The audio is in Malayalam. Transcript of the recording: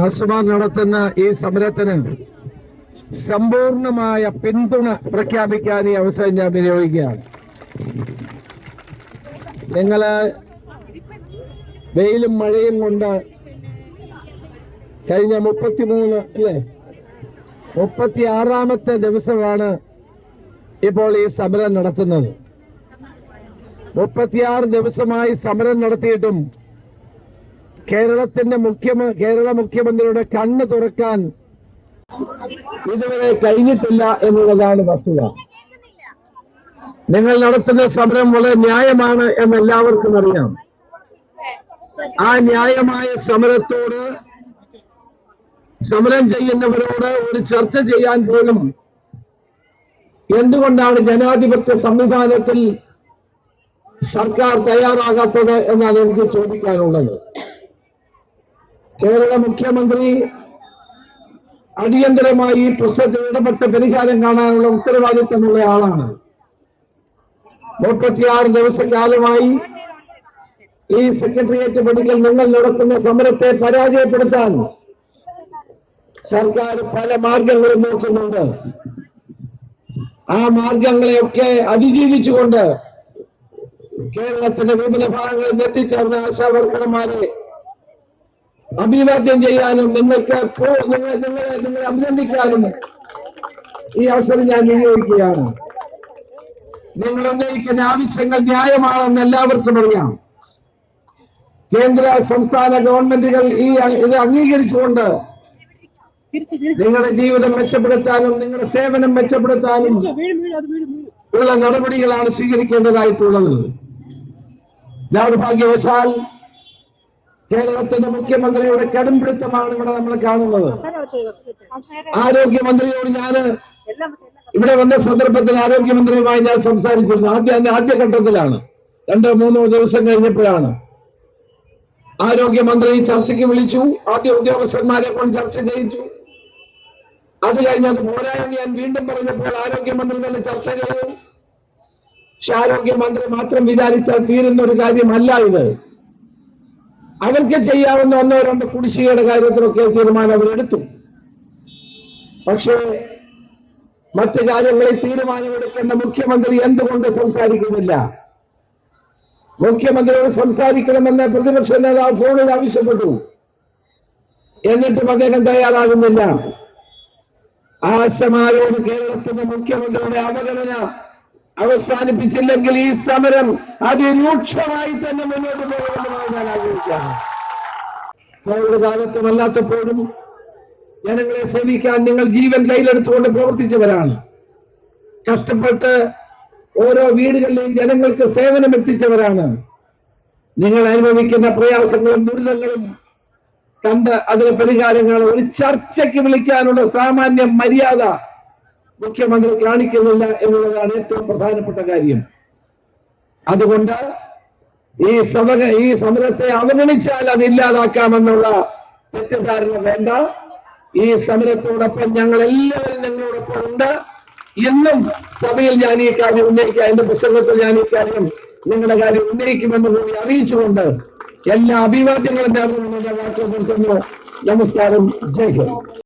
ആശുമാർ നടത്തുന്ന ഈ സമരത്തിന് സമ്പൂർണമായ പിന്തുണ പ്രഖ്യാപിക്കാൻ ഈ അവസരം ഞാൻ വിനിയോഗിക്കുകയാണ്. നിങ്ങൾ വെയിലും മഴയും കൊണ്ട് കഴിഞ്ഞ മുപ്പത്തിമൂന്ന് അല്ലേ? മുപ്പത്തി ആറാമത്തെ ദിവസമാണ് ഇപ്പോൾ ഈ സമരം നടത്തുന്നത്. മുപ്പത്തിയാറ് ദിവസമായി സമരം നടത്തിയിട്ടും കേരളത്തിന്റെ മുഖ്യ കേരള മുഖ്യമന്ത്രിയുടെ കണ്ണ് തുറക്കാൻ ഇതുവരെ കഴിഞ്ഞിട്ടില്ല എന്നുള്ളതാണ് വസ്തുത. നിങ്ങൾ നടത്തുന്ന സമരം വളരെ ന്യായമാണ് എന്ന് എല്ലാവർക്കും അറിയാം. ആ ന്യായമായ സമരത്തോട് സമരം ചെയ്യുന്നവരോട് ഒരു ചർച്ച ചെയ്യാൻ പോലും എന്തുകൊണ്ടാണ് ജനാധിപത്യ സംവിധാനത്തിൽ സർക്കാർ തയ്യാറാകാത്തത് എന്നാണ് എനിക്ക് ചോദിക്കാനുള്ളത്. കേരള മുഖ്യമന്ത്രി അടിയന്തരമായി പ്രശ്നത്തിൽ ഇടപെട്ട പരിഹാരം കാണാനുള്ള ഉത്തരവാദിത്തമുള്ള ആളാണ്. മുപ്പത്തിയാറ് ദിവസക്കാലമായി ഈ സെക്രട്ടേറിയറ്റ് പടിക്കൽ നിങ്ങൾ നടത്തുന്ന സമരത്തെ പരാജയപ്പെടുത്താൻ സർക്കാർ പല മാർഗങ്ങളും നോക്കുന്നുണ്ട്. ആ മാർഗങ്ങളെയൊക്കെ അതിജീവിച്ചുകൊണ്ട് കേരളത്തിന്റെ വിവിധ ഭാഗങ്ങളിൽ എത്തിച്ചേർന്ന ആശാവർക്കർമാരെ അഭിവാദ്യം ചെയ്യാനും നിങ്ങൾക്ക് നിങ്ങളെ നിങ്ങളെ നിങ്ങളെ അഭിനന്ദിക്കാനും ഈ അവസരം ഞാൻ വിനിയോഗിക്കുകയാണ്. നിങ്ങൾ ഉന്നയിക്കുന്ന ആവശ്യങ്ങൾ ന്യായമാണെന്ന് എല്ലാവർക്കും അറിയാം. കേന്ദ്ര സംസ്ഥാന ഗവൺമെന്റുകൾ ഈ ഇത് അംഗീകരിച്ചുകൊണ്ട് നിങ്ങളുടെ ജീവിതം മെച്ചപ്പെടുത്താനും നിങ്ങളുടെ സേവനം മെച്ചപ്പെടുത്താനും ഉള്ള നടപടികളാണ് സ്വീകരിക്കേണ്ടതായിട്ടുള്ളത്. ദൗർഭാഗ്യവശാൽ കേരളത്തിന്റെ മുഖ്യമന്ത്രിയുടെ കടും പിടുത്തമാണ് ഇവിടെ നമ്മൾ കാണുന്നത്. ആരോഗ്യമന്ത്രിയോട് ഞാൻ ഇവിടെ വന്ന സന്ദർഭത്തിൽ ആരോഗ്യമന്ത്രിയുമായി ഞാൻ സംസാരിച്ചിരുന്നു. ആദ്യ അതിന്റെ ആദ്യഘട്ടത്തിലാണ്. രണ്ടോ മൂന്നോ ദിവസം കഴിഞ്ഞപ്പോഴാണ്. ആരോഗ്യമന്ത്രി ചർച്ചയ്ക്ക് വിളിച്ചു. ആദ്യ ഉദ്യോഗസ്ഥന്മാരെ കൊണ്ട് ചർച്ച ചെയ്യിച്ചു. അത് കഴിഞ്ഞ് അത് പോരായെന്ന് ഞാൻ വീണ്ടും പറഞ്ഞപ്പോൾ ആരോഗ്യമന്ത്രി തന്നെ ചർച്ച ചെയ്തു. പക്ഷെ ആരോഗ്യമന്ത്രി മാത്രം വിചാരിച്ചാൽ തീരുന്ന ഒരു കാര്യമല്ല ഇത്. അവർക്ക് ചെയ്യാവുന്ന ഒന്നോ രണ്ടോ കുടിശ്ശികയുടെ കാര്യത്തിലൊക്കെ തീരുമാനം അവരെടുത്തു പക്ഷേ മറ്റു കാര്യങ്ങളിൽ തീരുമാനമെടുക്കേണ്ട മുഖ്യമന്ത്രി എന്തുകൊണ്ട് സംസാരിക്കുന്നില്ല? മുഖ്യമന്ത്രിയോട് സംസാരിക്കണമെന്ന് പ്രതിപക്ഷ നേതാവ് ഫോണിൽ ആവശ്യപ്പെട്ടു. എന്നിട്ടും അദ്ദേഹം തയ്യാറാകുന്നില്ല. ആശമാരോട് കേരളത്തിന്റെ മുഖ്യമന്ത്രിയുടെ അവഗണന അവസാനിപ്പിച്ചില്ലെങ്കിൽ ഈ സമരം അതിരൂക്ഷമായി തന്നെ മുന്നോട്ട് പോകണമെന്ന് ഞാൻ ആഗ്രഹിക്കുകയാണ്. കോവിഡ് കാലത്തും ജനങ്ങളെ സേവിക്കാൻ നിങ്ങൾ ജീവൻ കയ്യിലെടുത്തുകൊണ്ട് പ്രവർത്തിച്ചവരാണ്. കഷ്ടപ്പെട്ട് ഓരോ വീടുകളിലെയും ജനങ്ങൾക്ക് സേവനം എത്തിച്ചവരാണ്. നിങ്ങൾ അനുഭവിക്കുന്ന പ്രയാസങ്ങളും ദുരിതങ്ങളും കണ്ട് അതിന് പരിഹാരങ്ങൾ ഒരു ചർച്ചയ്ക്ക് വിളിക്കാനുള്ള സാമാന്യ മര്യാദ മുഖ്യമന്ത്രി കാണിക്കുന്നില്ല എന്നുള്ളതാണ് ഏറ്റവും പ്രധാനപ്പെട്ട കാര്യം. അതുകൊണ്ട് ഈ സമ ഈ സമരത്തെ അവഗണിച്ചാൽ അത് ഇല്ലാതാക്കാമെന്നുള്ള തെറ്റിദ്ധാരണ വേണ്ട. ഈ സമരത്തോടൊപ്പം ഞങ്ങൾ എല്ലാവരും ഞങ്ങളോടൊപ്പം ഉണ്ട്. എന്നും സഭയിൽ ഞാൻ ഈ കാര്യം ഉന്നയിക്കുക എന്റെ പുസ്തകത്തിൽ ഞാൻ ഈ കാര്യം നിങ്ങളുടെ കാര്യം ഉന്നയിക്കുമെന്ന് കൂടി അറിയിച്ചുകൊണ്ട് എല്ലാ അഭിവാദ്യങ്ങളും നേർന്നു നിർത്തുന്നു. നമസ്കാരം. ജയ് ഹിന്ദ്.